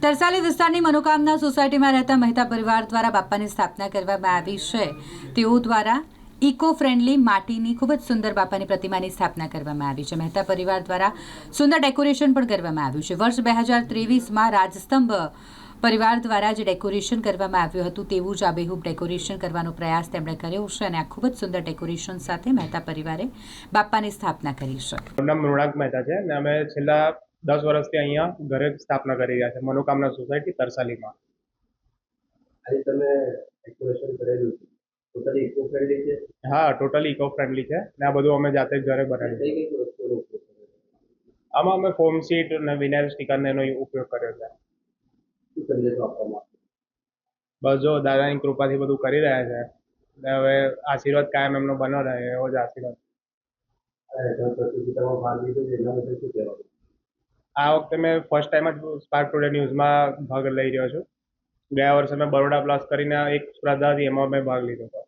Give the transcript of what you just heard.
તરસાલી વિસ્તારની મનોકામના સોસાયટીમાં રહેતા મહેતા પરિવાર દ્વારા બાપાની સ્થાપના કરવામાં આવી છે. તેઓ દ્વારા ઇકો ફ્રેન્ડલી માટીની ખૂબ જ સુંદર બાપાની પ્રતિમાની સ્થાપના કરવામાં આવી છે. મહેતા પરિવાર દ્વારા સુંદર ડેકોરેશન પણ કરવામાં આવ્યું છે. વર્ષ બે હજાર ત્રેવીસમાં રાજસ્તંભ પરિવાર દ્વારા જે ડેકોરેશન કરવામાં આવ્યું હતું તેવું જ આબેહૂબ ડેકોરેશન કરવાનો પ્રયાસ તેમણે કર્યો છે અને આ ખૂબ જ સુંદર ડેકોરેશન સાથે મહેતા પરિવારે બાપાની સ્થાપના કરી છે. નામ મૃણાલ મહેતા છે અને અમે છેલ્લા દસ વર્ષથી અહીંયા ઘરે સ્થાપના કરી રહ્યા છે મનોકામના સોસાયટી તરસાલીમાં. આજે તમે ડેકોરેશન કરેલું છે. ટોટલી ઇકો ફ્રેન્ડલી છે? હા ટોટલી ઇકો ફ્રેન્ડલી છે ને આ બધું અમે જાતે ઘરે બનાવ્યું આમાં અમે ફોમ સીટ અને વિનાઇલ સ્ટીકરને એનો ઉપયોગ કર્યો છે. બસ જો દાદાની કૃપાથી બધું કરી રહ્યા છે ને હવે આશીર્વાદ કાયમ એમનો બનો રહે એવો જ આશીર્વાદ. આ વખતે મેં ફર્સ્ટ ટાઈમ જ સ્પાર્ક ટુડે ન્યૂઝમાં ભાગ લઈ રહ્યો છું. ગયા વર્ષે મેં બરોડા પ્લસ કરીને એક સ્પર્ધા હતી એમાં મેં ભાગ લીધો હતો.